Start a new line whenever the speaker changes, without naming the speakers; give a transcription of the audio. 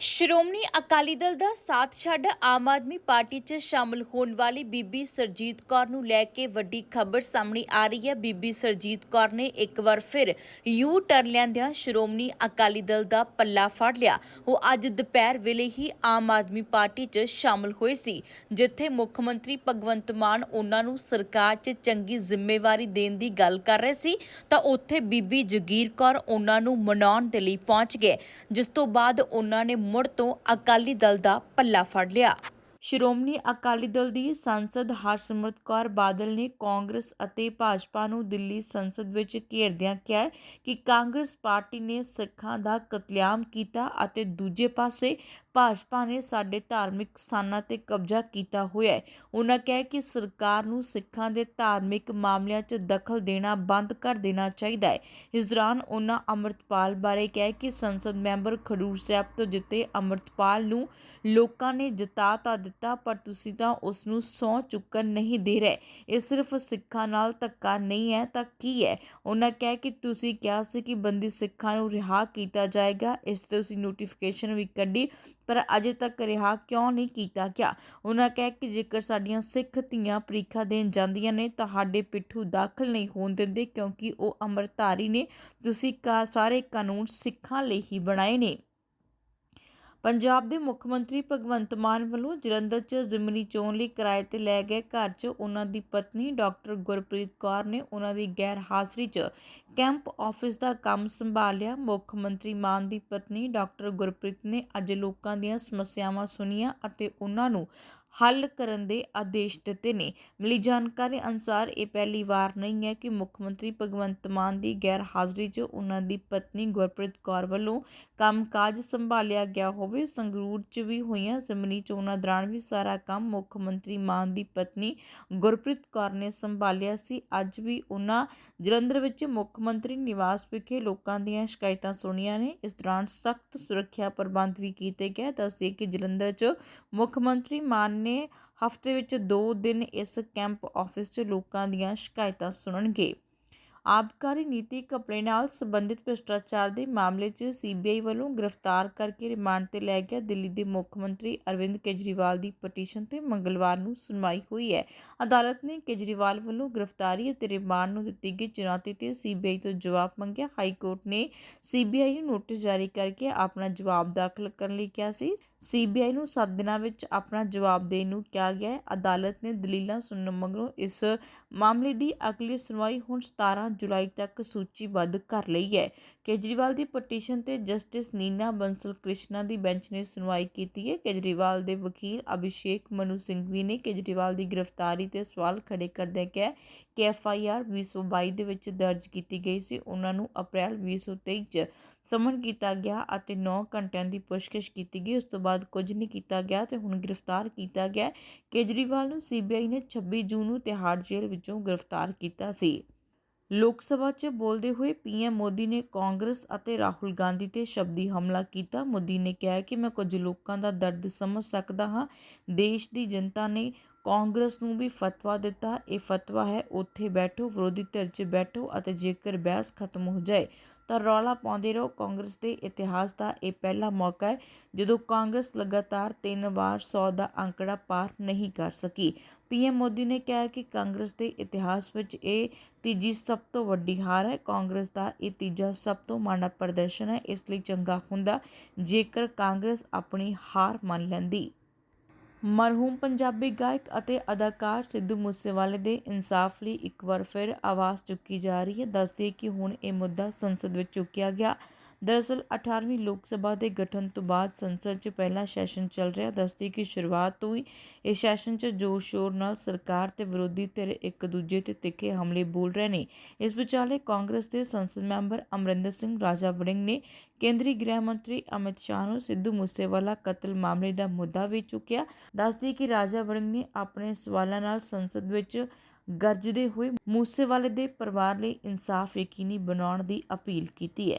ਸ਼੍ਰੋਮਣੀ ਅਕਾਲੀ ਦਲ ਦਾ ਸਾਥ ਛੱਡ ਆਮ ਆਦਮੀ ਪਾਰਟੀ 'ਚ ਸ਼ਾਮਲ ਹੋਣ ਵਾਲੀ ਬੀਬੀ ਸਰਜੀਤ ਕੌਰ ਨੂੰ ਲੈ ਕੇ ਵੱਡੀ ਖਬਰ ਸਾਹਮਣੇ ਆ ਰਹੀ ਹੈ। ਬੀਬੀ ਸਰਜੀਤ ਕੌਰ ਨੇ ਇੱਕ ਵਾਰ ਫਿਰ ਯੂ ਟਰਨ ਲੈਂਦਿਆਂ ਸ਼੍ਰੋਮਣੀ ਅਕਾਲੀ ਦਲ ਦਾ ਪੱਲਾ ਫੜ ਲਿਆ। ਉਹ ਅੱਜ ਦੁਪਹਿਰ ਵੇਲੇ ਹੀ ਆਮ ਆਦਮੀ ਪਾਰਟੀ 'ਚ ਸ਼ਾਮਲ ਹੋਏ ਸੀ, ਜਿੱਥੇ ਮੁੱਖ ਮੰਤਰੀ ਭਗਵੰਤ ਮਾਨ ਉਹਨਾਂ ਨੂੰ ਸਰਕਾਰ 'ਚ ਚੰਗੀ ਜ਼ਿੰਮੇਵਾਰੀ ਦੇਣ ਦੀ ਗੱਲ ਕਰ ਰਹੇ ਸੀ। ਤਾਂ ਉੱਥੇ ਬੀਬੀ ਜਗੀਰ ਕੌਰ ਉਹਨਾਂ ਨੂੰ ਮਨਾਉਣ ਦੇ ਲਈ ਪਹੁੰਚ ਗਏ, ਜਿਸ ਤੋਂ ਬਾਅਦ ਉਹਨਾਂ ਨੇ ਮੁੜ ਤੋਂ ਅਕਾਲੀ ਦਲ ਦਾ ਪੱਲਾ ਫੜ ਲਿਆ। ਸ਼੍ਰੋਮਣੀ ਅਕਾਲੀ ਦਲ ਦੀ ਸਾਂਸਦ ਹਰਸਿਮਰਤ ਕੌਰ ਬਾਦਲ ਨੇ ਕਾਂਗਰਸ ਅਤੇ ਭਾਜਪਾ ਨੂੰ ਦਿੱਲੀ ਸੰਸਦ ਵਿੱਚ ਘੇਰਦਿਆਂ ਕਿਹਾ ਕਿ ਕਾਂਗਰਸ ਪਾਰਟੀ ਨੇ ਸਿੱਖਾਂ ਦਾ ਕਤਲੇਆਮ ਕੀਤਾ ਅਤੇ ਦੂਜੇ ਪਾਸੇ ਭਾਜਪਾ ਨੇ ਸਾਡੇ ਧਾਰਮਿਕ ਸਥਾਨਾਂ ਤੇ ਕਬਜ਼ਾ ਕੀਤਾ ਹੋਇਆ ਹੈ। ਉਹਨਾਂ ਕਿਹਾ ਕਿ ਸਰਕਾਰ ਨੂੰ ਸਿੱਖਾਂ ਦੇ ਧਾਰਮਿਕ ਮਾਮਲਿਆਂ 'ਚ ਦਖਲ ਦੇਣਾ ਬੰਦ ਕਰ ਦੇਣਾ ਚਾਹੀਦਾ ਹੈ। ਇਸ ਦੌਰਾਨ ਉਹਨਾਂ ਅੰਮ੍ਰਿਤਪਾਲ ਬਾਰੇ ਕਿਹਾ ਕਿ ਸੰਸਦ ਮੈਂਬਰ ਖਡੂਰ ਸਾਹਿਬ ਤੋਂ ਜਿੱਤੇ ਅੰਮ੍ਰਿਤਪਾਲ ਨੂੰ ਲੋਕਾਂ ਨੇ ਜਿਤਾ ਤਾਂ ਦਿੱਤਾ, ਪਰ ਤੁਸੀਂ ਤਾਂ ਉਸ ਨੂੰ ਸਹੁੰ ਚੁੱਕਣ ਨਹੀਂ ਦੇ ਰਹੇ। ਇਹ ਸਿਰਫ ਸਿੱਖਾਂ ਨਾਲ ਧੱਕਾ ਨਹੀਂ ਹੈ, ਤਾਂ ਕੀ ਹੈ? ਉਹਨਾਂ ਕਿਹਾ ਕਿ ਤੁਸੀਂ ਕਿਹਾ ਸੀ ਕਿ ਬੰਦੀ ਸਿੱਖਾਂ ਨੂੰ ਰਿਹਾ ਕੀਤਾ ਜਾਏਗਾ। ਇਸ ਤੇ ਤੁਸੀਂ ਨੋਟੀਫਿਕੇਸ਼ਨ ਵੀ ਕੱਢੀ, ਪਰ ਅਜੇ ਤੱਕ ਰਿਹਾ ਕਿਉਂ ਨਹੀਂ ਕੀਤਾ ਗਿਆ? ਉਹਨਾਂ ਕਹਿ ਕਿ ਜੇਕਰ ਸਾਡੀਆਂ ਸਿੱਖ ਧੀਆਂ ਪ੍ਰੀਖਿਆ ਦੇਣ ਜਾਂਦੀਆਂ ਨੇ ਤੁਹਾਡੇ ਪਿੱਠੂ ਦਾਖਲ ਨਹੀਂ ਹੋਣ ਦਿੰਦੇ, ਕਿਉਂਕਿ ਉਹ ਅੰਮ੍ਰਿਤਧਾਰੀ ਨੇ। ਤੁਸੀਂ ਕਾ, ਸਾਰੇ ਕਾਨੂੰਨ ਸਿੱਖਾਂ ਲਈ ਹੀ ਬਣਾਏ ਨੇ। ਪੰਜਾਬ ਦੇ ਮੁੱਖ ਮੰਤਰੀ ਭਗਵੰਤ ਮਾਨ ਵੱਲੋਂ ਜਲੰਧਰ 'ਚ ਜ਼ਿਮਨੀ ਚੋਣ ਲਈ ਕਿਰਾਏ ਤੇ ਲੈ ਗਏ ਘਰ 'ਚ ਉਹਨਾਂ ਦੀ ਪਤਨੀ ਡਾਕਟਰ ਗੁਰਪ੍ਰੀਤ ਕੌਰ ਨੇ ਉਹਨਾਂ ਦੀ ਗੈਰ ਹਾਜ਼ਰੀ 'ਚ ਕੈਂਪ ਆਫਿਸ ਦਾ ਕੰਮ ਸੰਭਾਲਿਆ। ਮੁੱਖ ਮੰਤਰੀ ਮਾਨ ਦੀ ਪਤਨੀ ਡਾਕਟਰ ਗੁਰਪ੍ਰੀਤ ਨੇ ਅੱਜ ਲੋਕਾਂ ਦੀਆਂ ਸਮੱਸਿਆਵਾਂ ਸੁਣੀਆਂ ਅਤੇ ਉਹਨਾਂ ਨੂੰ ਹੱਲ ਕਰਨ ਦੇ ਆਦੇਸ਼ ਦਿੱਤੇ ਨੇ। ਮਿਲੀ ਜਾਣਕਾਰੀ ਅਨੁਸਾਰ ਇਹ ਪਹਿਲੀ ਵਾਰ ਨਹੀਂ ਹੈ ਕਿ ਮੁੱਖ ਮੰਤਰੀ ਭਗਵੰਤ ਮਾਨ ਦੀ ਗੈਰ ਹਾਜ਼ਰੀ 'ਚ ਉਹਨਾਂ ਦੀ ਪਤਨੀ ਗੁਰਪ੍ਰੀਤ ਕੌਰ ਵੱਲੋਂ ਕੰਮਕਾਜ ਸੰਭਾਲਿਆ ਗਿਆ ਹੋਵੇ। ਸੰਗਰੂਰ 'ਚ ਵੀ ਹੋਈਆਂ ਜ਼ਮਨੀ ਚੋਣਾਂ ਦੌਰਾਨ ਵੀ ਸਾਰਾ ਕੰਮ ਮੁੱਖ ਮੰਤਰੀ ਮਾਨ ਦੀ ਪਤਨੀ ਗੁਰਪ੍ਰੀਤ ਕੌਰ ਨੇ ਸੰਭਾਲਿਆ ਸੀ। ਅੱਜ ਵੀ ਉਹਨਾਂ ਜਲੰਧਰ ਵਿੱਚ ਮੁੱਖ ਮੰਤਰੀ ਨਿਵਾਸ ਵਿਖੇ ਲੋਕਾਂ ਦੀਆਂ ਸ਼ਿਕਾਇਤਾਂ ਸੁਣੀਆਂ ਨੇ। ਇਸ ਦੌਰਾਨ ਸਖਤ ਸੁਰੱਖਿਆ ਪ੍ਰਬੰਧ ਵੀ ਕੀਤੇ ਗਏ। ਦੱਸਦੇ ਕਿ ਜਲੰਧਰ 'ਚ ਮੁੱਖ ਮੰਤਰੀ ਮਾਨ ਨੇ ਹਫ਼ਤੇ ਵਿੱਚ 2 ਦਿਨ ਇਸ ਕੈਂਪ ਆਫਿਸ 'ਚ ਲੋਕਾਂ ਦੀਆਂ ਸ਼ਿਕਾਇਤਾਂ ਸੁਣਨਗੇ। ਆਬਕਾਰੀ ਨੀਤੀ ਘਪਲੇ ਨਾਲ ਸੰਬੰਧਿਤ ਭ੍ਰਿਸ਼ਟਾਚਾਰ ਦੇ ਮਾਮਲੇ 'ਚ ਸੀਬੀਆਈ ਵੱਲੋਂ ਗ੍ਰਿਫਤਾਰ ਕਰਕੇ ਰਿਮਾਂਡ ਤੇ ਲੈ ਗਿਆ ਦਿੱਲੀ ਦੇ ਮੁੱਖ ਮੰਤਰੀ ਅਰਵਿੰਦ ਕੇਜਰੀਵਾਲ ਦੀ ਪਟੀਸ਼ਨ ਤੇ ਮੰਗਲਵਾਰ ਨੂੰ ਸੁਣਵਾਈ ਹੋਈ ਹੈ। ਅਦਾਲਤ ਨੇ ਕੇਜਰੀਵਾਲ ਵੱਲੋਂ ਗ੍ਰਿਫਤਾਰੀ ਅਤੇ ਰਿਮਾਂਡ ਨੂੰ ਦਿੱਤੀ ਗਈ ਚੁਣੌਤੀ ਤੇ ਸੀਬੀਆਈ ਤੋਂ ਜਵਾਬ ਮੰਗਿਆ। ਹਾਈ ਕੋਰਟ ਨੇ ਸੀਬੀਆਈ ਨੂੰ ਨੋਟਿਸ ਜਾਰੀ ਕਰਕੇ ਆਪਣਾ ਜਵਾਬ ਦਾਖਲ ਕਰਨ ਲਈ ਕਿਹਾ ਸੀ। ਸੀਬੀਆਈ ਨੂੰ 7 ਦਿਨਾਂ ਵਿੱਚ ਆਪਣਾ ਜਵਾਬ ਦੇਣ ਨੂੰ ਕਿਹਾ ਗਿਆ ਹੈ। ਅਦਾਲਤ ਨੇ ਦਲੀਲਾਂ ਸੁਣਨ ਮਗਰੋਂ ਇਸ ਮਾਮਲੇ ਦੀ ਅਗਲੀ ਸੁਣਵਾਈ ਹੁਣ 17 ਜੁਲਾਈ ਤੱਕ ਸੂਚੀਬੱਧ ਕਰ ਲਈ ਹੈ। ਕੇਜਰੀਵਾਲ ਦੀ ਪਟੀਸ਼ਨ ਤੇ ਜਸਟਿਸ ਨੀਨਾ ਬੰਸਲ ਕ੍ਰਿਸ਼ਨਾ ਦੀ ਬੈਂਚ ਨੇ ਸੁਣਵਾਈ ਕੀਤੀ ਹੈ। ਕੇਜਰੀਵਾਲ ਦੇ ਵਕੀਲ ਅਭਿਸ਼ੇਕ ਮਨੂ ਸਿੰਘਵੀ ਨੇ ਕੇਜਰੀਵਾਲ ਦੀ ਗ੍ਰਿਫਤਾਰੀ ਤੇ ਸਵਾਲ ਖੜੇ ਕਰਦਿਆਂ ਕਿਹਾ ਕਿ ਐਫ ਆਈ ਆਰ 2022 ਦੇ ਵਿੱਚ ਦਰਜ ਕੀਤੀ ਗਈ ਸੀ। ਉਹਨਾਂ ਨੂੰ ਅਪ੍ਰੈਲ 2023 ਚ ਸਮਨ ਕੀਤਾ ਗਿਆ ਅਤੇ 9 ਘੰਟਿਆਂ ਦੀ ਪੁੱਛਗਿੱਛ ਕੀਤੀ ਗਈ। ਉਸ ਤੋਂ ਬਾਅਦ ਕੁਝ ਨਹੀਂ ਕੀਤਾ ਗਿਆ ਤੇ ਹੁਣ ਗ੍ਰਿਫਤਾਰ ਕੀਤਾ ਗਿਆ। ਕੇਜਰੀਵਾਲ ਨੂੰ ਸੀਬੀਆਈ ਨੇ 26 ਜੂਨ ਨੂੰ ਤਿਹਾੜ ਜੇਲ੍ਹ ਵਿੱਚੋਂ ਗ੍ਰਿਫਤਾਰ ਕੀਤਾ ਸੀ। ਲੋਕ ਸਭਾ 'ਚ ਬੋਲਦੇ ਹੋਏ ਪੀਐਮ ਮੋਦੀ ਨੇ ਕਾਂਗਰਸ ਅਤੇ ਰਾਹੁਲ ਗਾਂਧੀ ਤੇ ਸ਼ਬਦੀ ਹਮਲਾ ਕੀਤਾ। ਮੋਦੀ ਨੇ ਕਿਹਾ ਕਿ ਮੈਂ ਕੁਝ ਲੋਕਾਂ ਦਾ ਦਰਦ ਸਮਝ ਸਕਦਾ ਹਾਂ। ਦੇਸ਼ ਦੀ ਜਨਤਾ ਨੇ ਕਾਂਗਰਸ ਨੂੰ ਵੀ ਫਤਵਾ ਦਿੱਤਾ। ਇਹ ਫਤਵਾ ਹੈ, ਉੱਥੇ ਬੈਠੋ, ਵਿਰੋਧੀ ਧਿਰ 'ਚ ਬੈਠੋ ਅਤੇ ਜੇਕਰ ਬਹਿਸ ਖਤਮ ਹੋ ਜਾਏ ਤਾਂ ਰੌਲਾ ਪਾਉਂਦੇ ਰਹੋ। ਕਾਂਗਰਸ ਦੇ ਇਤਿਹਾਸ ਦਾ ਇਹ ਪਹਿਲਾ ਮੌਕਾ ਹੈ ਜਦੋਂ ਕਾਂਗਰਸ ਲਗਾਤਾਰ ਤਿੰਨ ਵਾਰ 100 ਦਾ ਅੰਕੜਾ ਪਾਰ ਨਹੀਂ ਕਰ ਸਕੀ। ਪੀਐਮ ਮੋਦੀ ਨੇ ਕਿਹਾ ਕਿ ਕਾਂਗਰਸ ਦੇ ਇਤਿਹਾਸ ਵਿੱਚ ਇਹ ਤੀਜੀ ਸਭ ਤੋਂ ਵੱਡੀ ਹਾਰ ਹੈ। ਕਾਂਗਰਸ ਦਾ ਇਹ ਤੀਜਾ ਸਭ ਤੋਂ ਮਾੜਾ ਪ੍ਰਦਰਸ਼ਨ ਹੈ, ਇਸ ਲਈ ਚੰਗਾ ਹੁੰਦਾ ਜੇਕਰ ਕਾਂਗਰਸ ਆਪਣੀ ਹਾਰ ਮੰਨ ਲੈਂਦੀ। ਮਰਹੂਮ ਪੰਜਾਬੀ ਗਾਇਕ ਅਤੇ ਅਦਾਕਾਰ ਸਿੱਧੂ ਮੂਸੇਵਾਲੇ ਦੇ ਇਨਸਾਫ ਲਈ ਇੱਕ ਵਾਰ ਫਿਰ ਆਵਾਜ਼ ਚੁੱਕੀ ਜਾ ਰਹੀ ਹੈ। ਦੱਸਦੇ ਕਿ ਹੁਣ ਇਹ ਮੁੱਦਾ ਸੰਸਦ ਵਿੱਚ ਚੁੱਕਿਆ ਗਿਆ। ਦਰਅਸਲ 18ਵੀਂ ਲੋਕ ਸਭਾ ਦੇ ਗਠਨ ਤੋਂ ਬਾਅਦ ਸੰਸਦ 'ਚ ਪਹਿਲਾ ਸੈਸ਼ਨ ਚੱਲ ਰਿਹਾ। ਦੱਸਦੀ ਕਿ ਸ਼ੁਰੂਆਤ ਤੋਂ ਹੀ ਇਸ ਸੈਸ਼ਨ 'ਚ ਜ਼ੋਰ ਸ਼ੋਰ ਨਾਲ ਸਰਕਾਰ ਤੇ ਵਿਰੋਧੀ ਧਿਰ ਇੱਕ ਦੂਜੇ ਤੇ ਤਿੱਖੇ ਹਮਲੇ ਬੋਲ ਰਹੇ ਨੇ। ਇਸ ਵਿਚਾਲੇ ਕਾਂਗਰਸ ਦੇ ਸੰਸਦ ਮੈਂਬਰ ਅਮਰਿੰਦਰ ਸਿੰਘ ਰਾਜਾ ਵੜਿੰਗ ਨੇ ਕੇਂਦਰੀ ਗ੍ਰਹਿ ਮੰਤਰੀ ਅਮਿਤ ਸ਼ਾਹ ਨੂੰ ਸਿੱਧੂ ਮੂਸੇਵਾਲਾ ਕਤਲ ਮਾਮਲੇ ਦਾ ਮੁੱਦਾ ਵੀ ਚੁੱਕਿਆ। ਦੱਸਦੀ ਕਿ ਰਾਜਾ ਵੜਿੰਗ ਨੇ ਆਪਣੇ ਸਵਾਲਾਂ ਨਾਲ ਸੰਸਦ ਵਿੱਚ ਗਰਜਦੇ ਹੋਏ ਮੂਸੇਵਾਲੇ ਦੇ ਪਰਿਵਾਰ ਲਈ ਇਨਸਾਫ ਯਕੀਨੀ ਬਣਾਉਣ ਦੀ ਅਪੀਲ ਕੀਤੀ ਹੈ।